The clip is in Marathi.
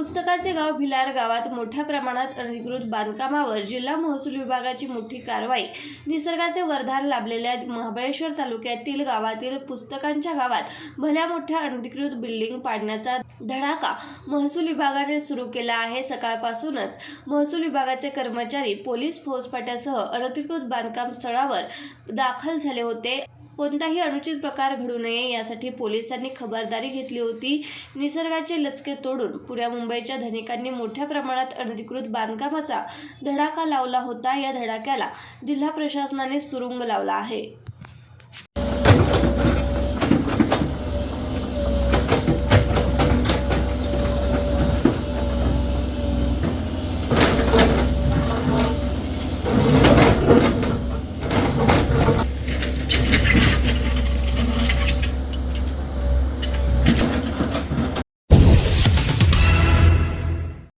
पुस्तकाचे गाव भिलार गावात मोठ्या प्रमाणात अनधिकृत बांधकामावर जिल्हा महसूल विभागाची मोठी कारवाई निसर्गाचे वरदान लाभलेल्या महाबळेश्वर तालुक्यातील गावातील पुस्तकांच्या गावात भल्या मोठ्या अनधिकृत बिल्डिंग पाडण्याचा धडाका महसूल विभागाने सुरू केला आहे. सकाळपासूनच महसूल विभागाचे कर्मचारी पोलीस फौजफाट्यासह अनधिकृत बांधकाम स्थळावर दाखल झाले होते. कोणताही अनुचित प्रकार घडू नये यासाठी पोलिसांनी खबरदारी घेतली होती. निसर्गाचे लचके तोडून पुऱ्या मुंबईच्या धनिकांनी मोठ्या प्रमाणात अनधिकृत बांधकामाचा धडाका लावला होता. या धडाक्याला जिल्हा प्रशासनाने सुरुंग लावला आहे.